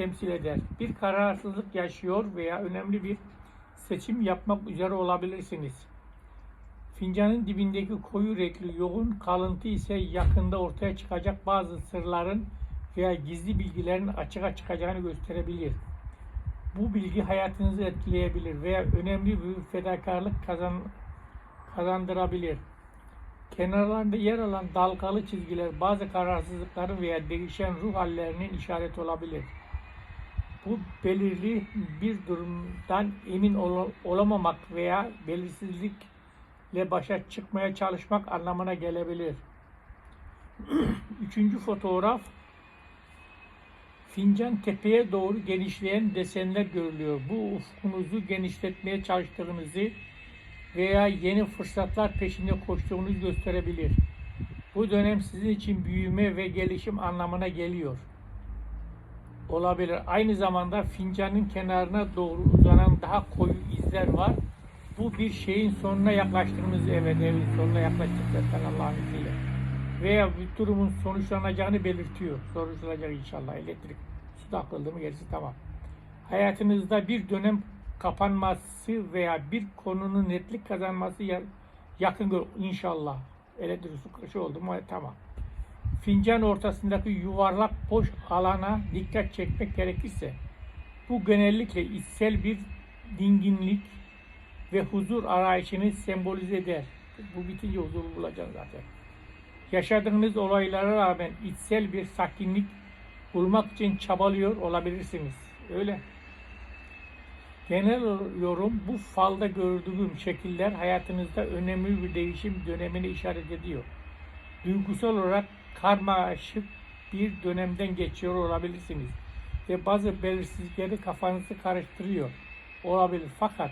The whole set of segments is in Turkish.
temsil eder. Bir kararsızlık yaşıyor veya önemli bir seçim yapmak üzere olabilirsiniz. Fincanın dibindeki koyu renkli yoğun kalıntı ise yakında ortaya çıkacak bazı sırların veya gizli bilgilerin açığa çıkacağını gösterebilir. Bu bilgi hayatınızı etkileyebilir veya önemli bir fedakarlık kazan, kazandırabilir. Kenarlarında yer alan dalgalı çizgiler bazı kararsızlıkların veya değişen ruh hallerinin işareti olabilir. Bu belirli bir durumdan emin ol- olamamak veya belirsizlikle başa çıkmaya çalışmak anlamına gelebilir. Üçüncü fotoğraf Fincan tepeye doğru genişleyen desenler görülüyor. Bu ufkunuzu genişletmeye çalıştığınızı veya yeni fırsatlar peşinde koştuğunuzu gösterebilir. Bu dönem sizin için büyüme ve gelişim anlamına geliyor. Olabilir. Aynı zamanda fincanın kenarına doğru uzanan daha koyu izler var. Bu bir şeyin sonuna yaklaştığımız evet, evet sonuna yaklaştık zaten Allah'ın izniyle. Veya bir durumun sonuçlanacağını belirtiyor. Sonuçlanacak inşallah. Elektrik su takıldı mı gerisi tamam. Hayatınızda bir dönem kapanması veya bir konunun netlik kazanması ya- yakın inşallah. Elektrik su kışı oldu mu tamam. Fincan ortasındaki yuvarlak boş alana dikkat çekmek gerekirse bu genellikle içsel bir dinginlik ve huzur arayışını sembolize eder. Bu bitince huzur bulacaksın zaten. Yaşadığınız olaylara rağmen içsel bir sakinlik bulmak için çabalıyor olabilirsiniz. Öyle. Genel yorum bu falda gördüğüm şekiller hayatınızda önemli bir değişim dönemini işaret ediyor. Duygusal olarak karmaşık bir dönemden geçiyor olabilirsiniz ve bazı belirsizlikleri kafanızı karıştırıyor olabilir. Fakat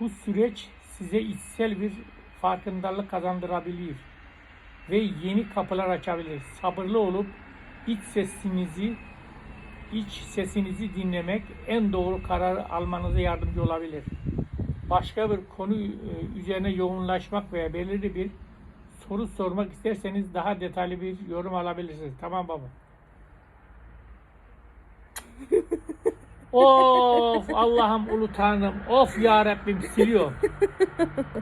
bu süreç size içsel bir farkındalık kazandırabilir ve yeni kapılar açabilir. Sabırlı olup iç sesinizi iç sesinizi dinlemek en doğru kararı almanıza yardımcı olabilir. Başka bir konu e, üzerine yoğunlaşmak veya belirli bir soru sormak isterseniz daha detaylı bir yorum alabilirsiniz. Tamam baba. of Allah'ım ulu tanrım. Of ya Rabbim siliyor.